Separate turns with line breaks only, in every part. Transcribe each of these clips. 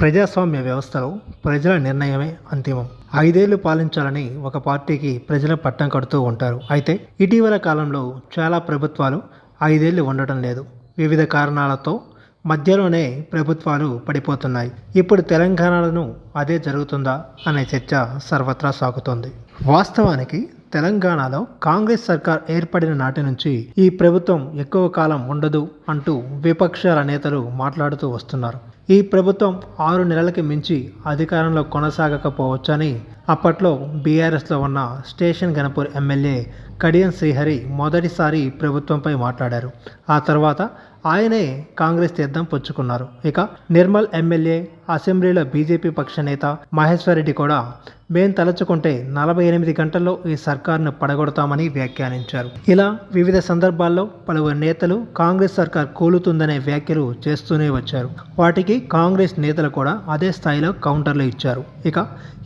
ప్రజాస్వామ్య వ్యవస్థలో ప్రజల నిర్ణయమే అంతిమం. ఐదేళ్ళు పాలించాలని ఒక పార్టీకి ప్రజలు పట్టం కడుతూ ఉంటారు. అయితే ఇటీవల కాలంలో చాలా ప్రభుత్వాలు ఐదేళ్ళు ఉండటం లేదు. వివిధ కారణాలతో మధ్యలోనే ప్రభుత్వాలు పడిపోతున్నాయి. ఇప్పుడు తెలంగాణలను అదే జరుగుతుందా అనే చర్చ సర్వత్రా సాగుతోంది. వాస్తవానికి తెలంగాణలో కాంగ్రెస్ సర్కార్ ఏర్పడిన నాటి నుంచి ఈ ప్రభుత్వం ఎక్కువ కాలం ఉండదు అంటూ విపక్షాల నేతలు మాట్లాడుతూ వస్తున్నారు. ఈ ప్రభుత్వం ఆరు నెలలకి మించి అధికారంలో కొనసాగకపోవచ్చని అప్పట్లో బీఆర్ఎస్లో ఉన్న స్టేషన్ గణపూర్ ఎమ్మెల్యే కడియం శ్రీహరి మొదటిసారి ప్రభుత్వంపై మాట్లాడారు. ఆ తర్వాత ఆయనే కాంగ్రెస్ తీర్థం పుచ్చుకున్నారు. ఇక నిర్మల్ ఎమ్మెల్యే అసెంబ్లీలో బీజేపీ పక్ష నేత మహేశ్వరరెడ్డి కూడా మేం తలచుకుంటే నలభై ఎనిమిది గంటల్లో ఈ సర్కార్ను పడగొడతామని వ్యాఖ్యానించారు. ఇలా వివిధ సందర్భాల్లో పలువురు నేతలు కాంగ్రెస్ సర్కార్ కూలుతుందనే వ్యాఖ్యలు చేస్తూనే వచ్చారు. వాటికి కాంగ్రెస్ నేతలు కూడా అదే స్థాయిలో కౌంటర్లు ఇచ్చారు. ఇక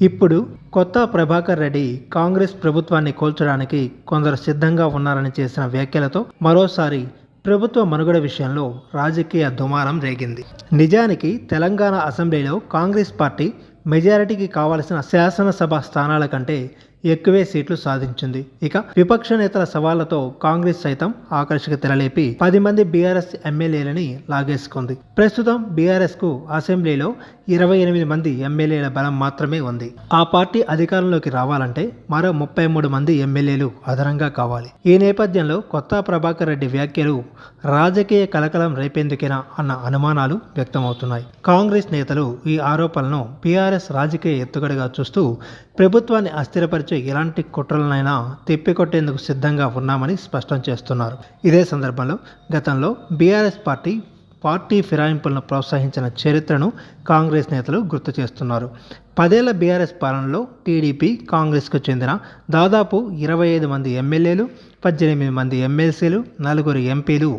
ఇప్పుడు కొత్త ప్రభాకర్ రెడ్డి కాంగ్రెస్ ప్రభుత్వాన్ని కోల్చడానికి కొందరు సిద్ధంగా ఉన్నారని చేసిన వ్యాఖ్యలతో మరోసారి ప్రభుత్వ మనుగడ విషయంలో రాజకీయ దుమారం రేగింది. నిజానికి తెలంగాణ అసెంబ్లీలో కాంగ్రెస్ పార్టీ మెజారిటీకి కావలసిన శాసనసభ స్థానాల కంటే ఎక్కువే సీట్లు సాధించింది. ఇక విపక్ష నేతల సవాళ్ళతో కాంగ్రెస్ సైతం ఆకర్షక తెరలేపి పది మంది బీఆర్ఎస్ ఎమ్మెల్యేలని లాగేసుకుంది. ప్రస్తుతం బీఆర్ఎస్కు అసెంబ్లీలో ఇరవై ఎనిమిది మంది ఎమ్మెల్యేల బలం మాత్రమే ఉంది. ఆ పార్టీ అధికారంలోకి రావాలంటే మరో ముప్పై మూడు మంది ఎమ్మెల్యేలు అదనంగా కావాలి. ఈ నేపథ్యంలో కొత్త ప్రభాకర్ రెడ్డి వ్యాఖ్యలు రాజకీయ కలకలం రేపేందుకేనా అన్న అనుమానాలు వ్యక్తమవుతున్నాయి. కాంగ్రెస్ నేతలు ఈ ఆరోపణలను బీఆర్ఎస్ రాజకీయ ఎత్తుగడగా చూస్తూ ప్రభుత్వాన్ని అస్థిరపరిచే ఎలాంటి కుట్రలనైనా తిప్పికొట్టేందుకు సిద్ధంగా ఉన్నామని స్పష్టం చేస్తున్నారు. ఇదే సందర్భంలో గతంలో బీఆర్ఎస్ పార్టీ పార్టీ ఫిరాయింపులను ప్రోత్సహించిన చరిత్రను కాంగ్రెస్ నేతలు గుర్తు చేస్తున్నారు. పదేళ్ళ బీఆర్ఎస్ పాలనలో టీడీపీ కాంగ్రెస్కు చెందిన దాదాపు ఇరవై ఐదు మంది ఎమ్మెల్యేలు పద్దెనిమిది మంది ఎమ్మెల్సీలు నలుగురు ఎంపీలు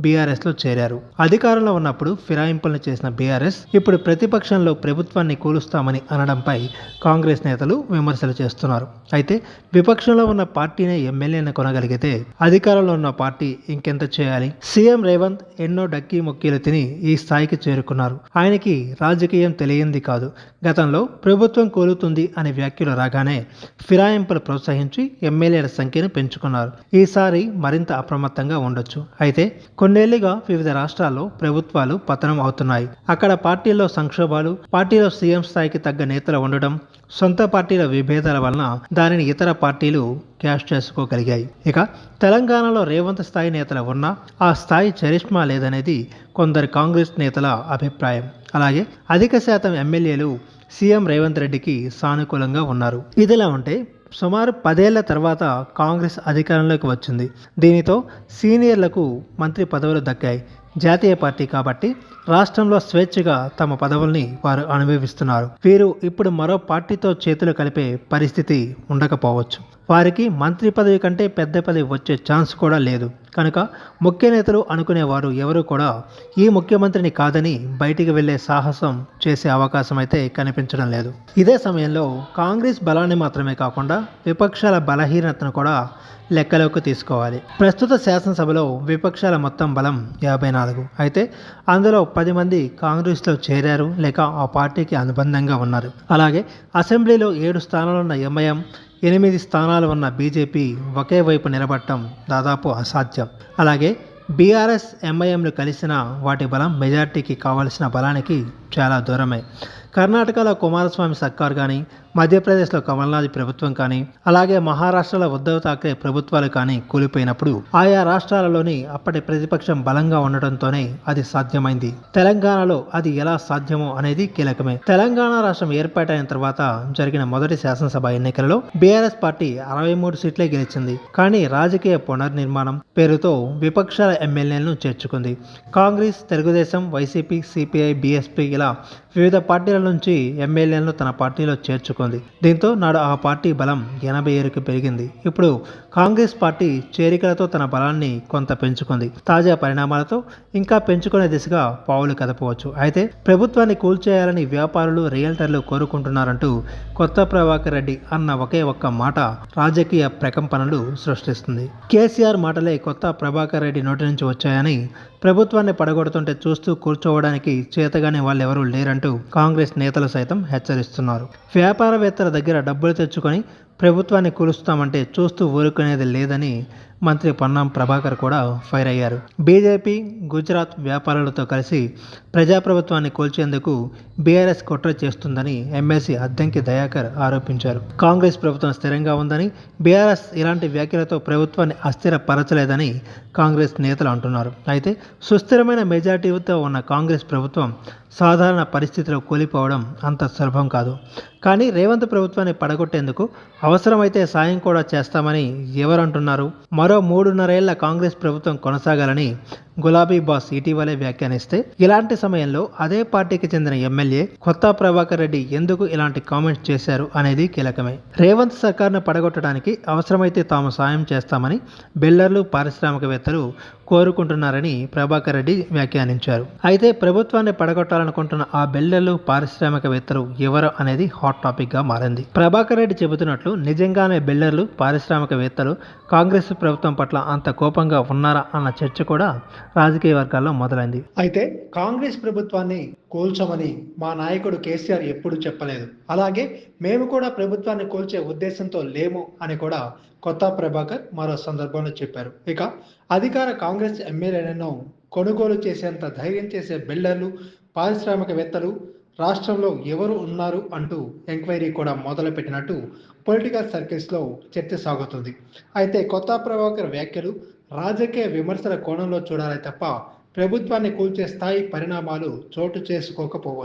బీఆర్ఎస్లో చేరారు. అధికారంలో ఉన్నప్పుడు ఫిరాయింపులను చేసిన బీఆర్ఎస్ ఇప్పుడు ప్రతిపక్షంలో ప్రభుత్వాన్ని కూలుస్తామని అనడంపై కాంగ్రెస్ నేతలు విమర్శలు చేస్తున్నారు. అయితే విపక్షంలో ఉన్న పార్టీనే ఎమ్మెల్యేని కొనగలిగితే అధికారంలో ఉన్న పార్టీ ఇంకెంత చేయాలి? సీఎం రేవంత్ ఎన్నో డక్కీ మొక్కీలు తిని ఈ స్థాయికి చేరుకున్నారు. ఆయనకి రాజకీయం తెలియంది కాదు. గతంలో ప్రభుత్వం కోలుతుంది అనే వ్యాఖ్యలు రాగానే ఫిరాయింపులు ప్రోత్సహించి ఎమ్మెల్యేల సంఖ్యను పెంచుకున్నారు. ఈసారి మరింత అప్రమత్తంగా ఉండొచ్చు. అయితే కొన్నేళ్ళుగా వివిధ రాష్ట్రాల్లో ప్రభుత్వాలు పతనం అవుతున్నాయి. అక్కడ పార్టీల్లో సంక్షోభాలు పార్టీలో సీఎం స్థాయికి తగ్గ నేతలు ఉండడం సొంత పార్టీల విభేదాల వలన దానిని ఇతర పార్టీలు క్యాష్ చేసుకోగలిగాయి. ఇక తెలంగాణలో రేవంత్ స్థాయి నేతలు ఉన్నా ఆ స్థాయి చరిష్మా లేదనేది కొందరు కాంగ్రెస్ నేతల అభిప్రాయం. అలాగే అధిక శాతం ఎమ్మెల్యేలు సీఎం రేవంత్ రెడ్డికి సానుకూలంగా ఉన్నారు. ఇదిలా ఉంటే సుమారు పదేళ్ళ తర్వాత కాంగ్రెస్ అధికారంలోకి వచ్చింది. దీనితో సీనియర్లకు మంత్రి పదవులు దక్కాయి. జాతీయ పార్టీ కాబట్టి రాష్ట్రంలో స్వేచ్ఛగా తమ పదవుల్ని వారు అనుభవిస్తున్నారు. వీరు ఇప్పుడు మరో పార్టీతో చేతులు కలిపే పరిస్థితి ఉండకపోవచ్చు. వారికి మంత్రి పదవి కంటే పెద్ద పదవి వచ్చే ఛాన్స్ కూడా లేదు. కనుక ముఖ్య నేతలు అనుకునేవారు ఎవరు కూడా ఈ ముఖ్యమంత్రిని కాదని బయటికి వెళ్ళే సాహసం చేసే అవకాశం అయితే కనిపించడం లేదు. ఇదే సమయంలో కాంగ్రెస్ బలాన్ని మాత్రమే కాకుండా విపక్షాల బలహీనతను కూడా లెక్కలోకి తీసుకోవాలి. ప్రస్తుత శాసనసభలో విపక్షాల మొత్తం బలం యాభై నాలుగు. అయితే అందులో పది మంది కాంగ్రెస్లో చేరారు లేక ఆ పార్టీకి అనుబంధంగా ఉన్నారు. అలాగే అసెంబ్లీలో ఏడు స్థానాలున్న ఎంఐఎం ఎనిమిది స్థానాలు ఉన్న బీజేపీ ఒకే వైపు నిలబడటం దాదాపు అసాధ్యం. అలాగే బీఆర్ఎస్ ఎంఐఎంలు కలిసిన వాటి బలం మెజార్టీకి కావలసిన బలానికి చాలా దూరమే. కర్ణాటకలో కుమారస్వామి సర్కార్ కానీ మధ్యప్రదేశ్లో కమల్నాథ్ ప్రభుత్వం కానీ అలాగే మహారాష్ట్రలో ఉద్ధవ్ థాక్రే ప్రభుత్వాలు కానీ కూలిపోయినప్పుడు ఆయా రాష్ట్రాలలోని అప్పటి ప్రతిపక్షం బలంగా ఉండటంతోనే అది సాధ్యమైంది. తెలంగాణలో అది ఎలా సాధ్యమో అనేది కీలకమే. తెలంగాణ రాష్ట్రం ఏర్పాటైన తర్వాత జరిగిన మొదటి శాసనసభ ఎన్నికలలో బీఆర్ఎస్ పార్టీ అరవై మూడు సీట్లే గెలిచింది. కానీ రాజకీయ పునర్నిర్మాణం పేరుతో విపక్షాల ఎమ్మెల్యేలను చేర్చుకుంది. Congress Telugu Desam YCP CPI BSP ఇలా వివిధ పార్టీల నుంచి ఎమ్మెల్యేలను తన పార్టీలో చేర్చుకుంది. దీంతో నాడు ఆ పార్టీ బలం ఎనభై ఏడుకు పెరిగింది. ఇప్పుడు కాంగ్రెస్ పార్టీ చేరికలతో తన బలాన్ని కొంత పెంచుకుంది. తాజా పరిణామాలతో ఇంకా పెంచుకునే దిశగా పావులు కదపవచ్చు. అయితే ప్రభుత్వాన్ని కూల్చేయాలని వ్యాపారులు రియల్టర్లు కోరుకుంటున్నారంటూ కొత్త ప్రభాకర్ రెడ్డి అన్న ఒకే ఒక్క మాట రాజకీయ ప్రకంపనలు సృష్టిస్తుంది. కేసీఆర్ మాటలే కొత్త ప్రభాకర్ రెడ్డి నోటి నుంచి వచ్చాయని ప్రభుత్వాన్ని పడగొడుతుంటే చూస్తూ కూర్చోవడానికి చేతగానే వాళ్ళెవరూ లేరంటూ కాంగ్రెస్ నేతలు సైతం హెచ్చరిస్తున్నారు. వ్యాపారవేత్తల దగ్గర డబ్బులు తెచ్చుకొని ప్రభుత్వాన్ని కూలుస్తామంటే చూస్తూ ఊరుకునేది లేదని మంత్రి పొన్నం ప్రభాకర్ కూడా ఫైర్ అయ్యారు. బీజేపీ గుజరాత్ వ్యాపారులతో కలిసి ప్రజాప్రభుత్వాన్ని కోల్చేందుకు బీఆర్ఎస్ కుట్ర చేస్తుందని ఎమ్మెల్సీ అద్దంకి దయాకర్ ఆరోపించారు. కాంగ్రెస్ ప్రభుత్వం స్థిరంగా ఉందని బీఆర్ఎస్ ఇలాంటి వ్యాఖ్యలతో ప్రభుత్వాన్ని అస్థిరపరచలేదని కాంగ్రెస్ నేతలు అంటున్నారు. అయితే సుస్థిరమైన మెజార్టీతో ఉన్న కాంగ్రెస్ ప్రభుత్వం సాధారణ పరిస్థితిలో కూలిపోవడం అంత సులభం కాదు. కానీ రేవంత్ ప్రభుత్వాన్ని పడగొట్టేందుకు అవసరమైతే సాయం కూడా చేస్తామని ఎవరంటున్నారు? మరో మూడున్నరేళ్ళ కాంగ్రెస్ ప్రభుత్వం కొనసాగాలని గులాబీ బాస్ ఇటీవలే వ్యాఖ్యానిస్తే ఇలాంటి సమయంలో అదే పార్టీకి చెందిన ఎమ్మెల్యే కొత్త ప్రభాకర్ రెడ్డి ఎందుకు ఇలాంటి కామెంట్స్ చేశారు అనేది కీలకమే. రేవంత్ సర్కార్ను పడగొట్టడానికి అవసరమైతే తాము సాయం చేస్తామని బిల్డర్లు పారిశ్రామికవేత్తలు కోరుకుంటున్నారని ప్రభాకర్ రెడ్డి వ్యాఖ్యానించారు. అయితే ప్రభుత్వాన్ని పడగొట్టాలనుకుంటున్న ఆ బిల్డర్లు పారిశ్రామికవేత్తలు ఎవరు అనేది హాట్ టాపిక్గా మారింది. ప్రభాకర్ రెడ్డి చెబుతున్నట్లు నిజంగానే బిల్డర్లు పారిశ్రామికవేత్తలు కాంగ్రెస్ ప్రభుత్వం పట్ల అంత కోపంగా ఉన్నారా అన్న చర్చ కూడా రాజకీయ వర్గాల్లో మొదలైంది. అయితే కాంగ్రెస్ ప్రభుత్వాన్ని కూల్చమని మా నాయకుడు కేసీఆర్ ఎప్పుడు చెప్పలేదు. అలాగే మేము కూడా ప్రభుత్వాన్ని కూల్చే ఉద్దేశంతో లేము అని కూడా కొత్త ప్రభాకర్ మరో సందర్భంలో చెప్పారు. ఇక అధికార కాంగ్రెస్ ఎమ్మెల్యేలను కొనుగోలు చేసేంత ధైర్యం చేసే బిల్డర్లు పారిశ్రామికవేత్తలు రాష్ట్రంలో ఎవరు ఉన్నారు అంటూ ఎంక్వైరీ కూడా మొదలుపెట్టినట్టు పొలిటికల్ సర్కిల్స్లో చర్చ సాగుతుంది. అయితే కొత్త ప్రభాకర్ వ్యాఖ్యలు రాజకీయ విమర్శల కోణంలో చూడాలి తప్ప ప్రభుత్వాన్ని కూల్చే స్థాయి పరిణామాలు చోటు చేసుకోకపోవచ్చు.